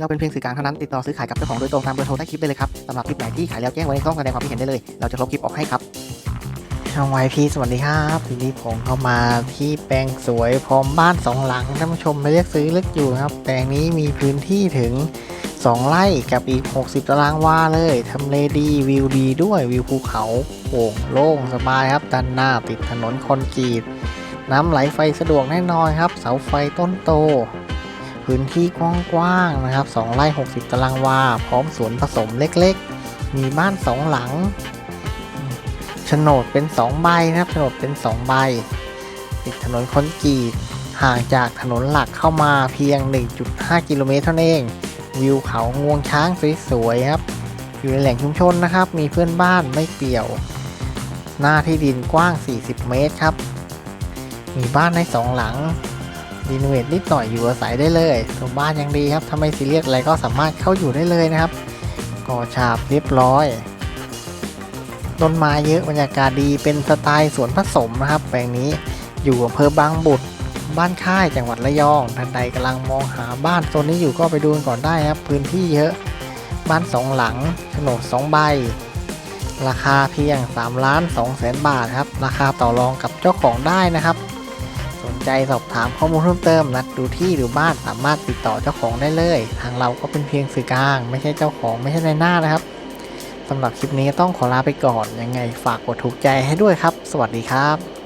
เราเป็นเพียงสื่อกลางเท่านั้นติดต่อซื้อขายกับเจ้าของโดยตรงตามเบอร์โทรใต้คลิปได้เลยครับสำหรับคลิปไหนที่ขายแล้วแจ้งไว้ในช่องแสดงความคิดเห็นได้เลย เราจะลบคลิปออกให้ครับช่องไวพีสวัสดีครับทีนี้ผมเข้ามาที่แปลงสวยพร้อมบ้านสองหลังท่านผู้ชมไปเลือกซื้อเลือกอยู่ครับ แปลงนี้มีพื้นที่ถึง 2 ไร่กับอีก 60 ตารางวาเลยทำเลดีวิวดีด้วยวิวภูเขาโป่งโล่งสบายครับด้านหน้าติดถนนคอนกรีตน้ำไหลไฟสะดวกแน่นอนครับ เสาไฟต้นโต พื้นที่กว้างๆนะครับ 2 ไร่ 60 ตารางวา พร้อมสวนผสมเล็กๆ มีบ้าน 2 หลังโฉนดเป็น 2 ใบนะครับโฉนดเป็น 2 ใบ ติดถนนคอนกรีต ห่างจากถนนหลักเข้ามาเพียง 1.5 กิโลเมตรเท่านั้นเอง วิวเขางวงช้างสวยๆครับ อยู่ในแหล่งชุมชนนะครับ มีเพื่อนบ้านไม่เปี่ยว หน้าที่ดินกว้าง 40 เมตรครับ มีบ้านในสองหลัง รีโนเวทนิดหน่อยอยู่อาศัยได้เลยตัวบ้านยังดีครับถ้าไม่ซีเรียสอะไรก็สามารถเข้าอยู่ได้เลยนะครับก่อฉาบเรียบร้อยต้นไม้เยอะบรรยากาศดีเป็นสไตล์สวนผสมนะครับ แปลงนี้อยู่อำเภอบางบุตรบ้านค่ายจังหวัดระยอง ท่านใดกำลังมองหาบ้านโซนนี้อยู่ก็ไปดูก่อนได้ครับ พื้นที่เยอะบ้านสองหลังโฉนดสองใบ ราคาเพียง3ล้าน2แสนบาทครับ ราคาต่อรองกับเจ้าของได้นะครับ ใจสอบถามข้อมูลเพิ่มเติม นัดดูที่หรือบ้านสามารถติดต่อเจ้าของได้เลย ทางเราก็เป็นเพียงสื่อกลาง ไม่ใช่เจ้าของไม่ใช่ในหน้านะครับสำหรับคลิปนี้ต้องขอลาไปก่อนยังไงฝากกดถูกใจให้ด้วยครับ สวัสดีครับ